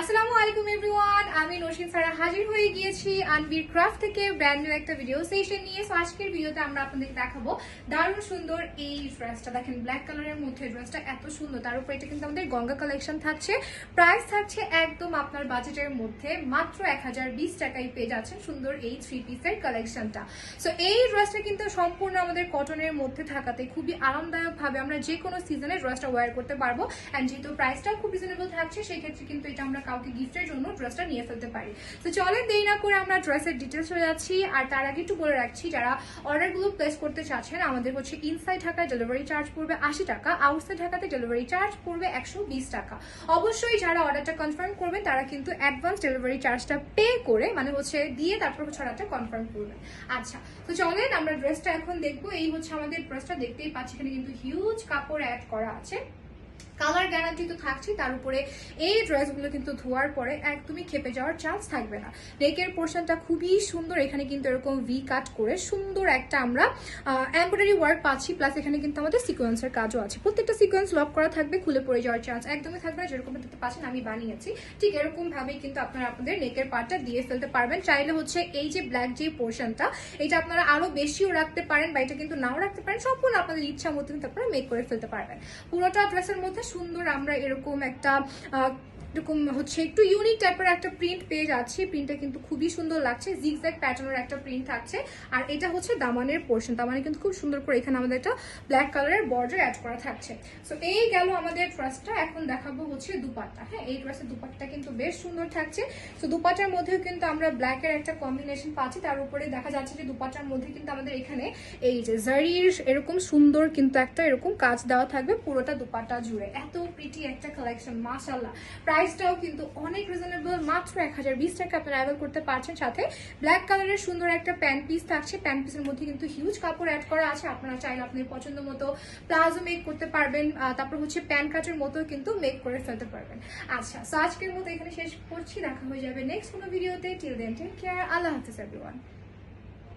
আসসালামু আলাইকুম এভরিওয়ান, আমি নসিন সারা হাজির হয়ে গিয়েছি আনবির ক্রাফট থেকে একটা ভিডিও নিয়ে। সো আজকের ভিডিওতে আমরা আপনাদের দেখাবো দারুণ সুন্দর এই ড্রেসটা দেখেন ব্ল্যাক কালারের মধ্যে ড্রেসটা এত সুন্দর। তার উপর এটা কিন্তু আমাদের গঙ্গা কালেকশন থাকছে। থাকছে একদম আপনার বাজেটের মধ্যে মাত্র এক হাজার বিশ টাকায় পেয়ে যাচ্ছেন সুন্দর এই থ্রি পিসের কালেকশনটা সো এই ড্রেসটা কিন্তু সম্পূর্ণ আমাদের কটনের মধ্যে থাকাতে খুবই আরামদায়ক ভাবে আমরা যে কোনো সিজনে ড্রেসটা করতে পারব। যেহেতু প্রাইসটাও খুব রিজনেবল থাকছে সেই ক্ষেত্রে কিন্তু এটা আমরা কাউকে গিফটের জন্য ড্রেসটা নিয়ে ফেলতে পারি। তো চলেন দেরি না করে আমরা ড্রেসের ডিটেলস হয়ে যাচ্ছি। আর তার আগে একটু বলে রাখছি, যারা অর্ডারগুলো প্লেস করতে চাচ্ছেন, আমাদের হচ্ছে ইনসাইড ঢাকায় ডেলিভারি চার্জ পড়বে আশি টাকা আউটসাইড ঢাকাতে ডেলিভারি চার্জ পড়বে একশো বিশ টাকা। অবশ্যই যারা অর্ডারটা কনফার্ম করবেন, তারা কিন্তু অ্যাডভান্স ডেলিভারি চার্জটা পে করে মানে হচ্ছে দিয়ে তারপর হচ্ছে অর্ডারটা কনফার্ম করবেন। আচ্ছা তো চলেন আমরা ড্রেসটা এখন দেখব। এই হচ্ছে আমাদের ড্রেসটা দেখতেই পাচ্ছি, এখানে কিন্তু হিউজ কাপড় অ্যাড করা আছে। কালার গ্যারান্টি তো থাকছে তার উপরে এই ড্রেসগুলো কিন্তু ধোয়ার পরে একদমই খেপে যাওয়ার চান্স থাকবে না। নেকের পোর্শনটা খুবই সুন্দর, এখানে কিন্তু এরকম ভি কাট করে সুন্দর একটা আমরা এমব্রয়ডারি ওয়ার্ক পাচ্ছি প্লাস এখানে কিন্তু আমাদের সিকোয়েন্সের কাজও আছে। প্রত্যেকটা সিকোয়েন্স লক করা থাকবে, খুলে পড়ে যাওয়ার চান্স একদমই থাকবে না, যেরকম দেখতে পাচ্ছেন আমি বানিয়েছি। ঠিক এরকম ভাবেই কিন্তু আপনারা আপনাদের নেকের পার্টটা দিয়ে ফেলতে পারবেন। চাইলে হচ্ছে এই যে ব্ল্যাক যে পোর্শনটা এটা আপনারা আরও বেশিও রাখতে পারেন, বা এটা কিন্তু নাও রাখতে পারেন, সম্পূর্ণ আপনাদের ইচ্ছা মতো কিন্তু আপনারা মেক করে ফেলতে পারবেন। পুরোটা ড্রেসের মধ্যে সুন্দর আমরা এরকম একটা এরকম হচ্ছে, একটু ইউনিক টাইপের একটা প্রিন্ট পেয়ে যাচ্ছি। প্রিন্টটা কিন্তু খুবই সুন্দর লাগছে। জিগজ্যাগ প্যাটার্নের একটা প্রিন্ট থাকছে। আর এটা হচ্ছে দামানের পোর্শন দামানে কিন্তু খুব সুন্দর করে এখানে আমাদের একটা ব্ল্যাক কালারের বর্ডার অ্যাড করা থাকছে। সো এই গেল আমাদের ড্রেসটা এখন দেখাবো হচ্ছে দুপাট্টা। হ্যাঁ এই ড্রেসের দুপাট্টা কিন্তু বেশ সুন্দর থাকছে। সো দুপাটার মধ্যেও কিন্তু আমরা ব্ল্যাকের একটা কম্বিনেশন পাচ্ছি। তার উপরে দেখা যাচ্ছে যে দুপাটার মধ্যে কিন্তু আমাদের এখানে এই যে জারির এরকম সুন্দর কিন্তু একটা এরকম কাজ দেওয়া থাকবে পুরোটা দুপাট্টা জুড়ে। এত প্রিটি একটা কালেকশন মাশাল্লাহ প্রাইসটাও কিন্তু অনেক রিজনেবল মাত্র এক হাজার বিশ টাকা আপনারা অ্যাভেল করতে পারছেন। সাথে ব্ল্যাক কালারের সুন্দর একটা প্যান্ট পিস থাকছে। প্যান্ট পিসের মধ্যে কিন্তু হিউজ কাপড় অ্যাড করা আছে। আপনারা চাইলে আপনার পছন্দ মতো প্লাজো মেক করতে পারবেন। তারপর হচ্ছে প্যান্ট কাটের মতো কিন্তু মেক করে ফেলতে পারবেন। আচ্ছা সো আজকের মতো এখানে শেষ করছি। দেখা হয়ে যাবে নেক্সট কোনো ভিডিওতে টিল দেন টেক কেয়ার আল্লাহ হাফিজ এভরিওয়ান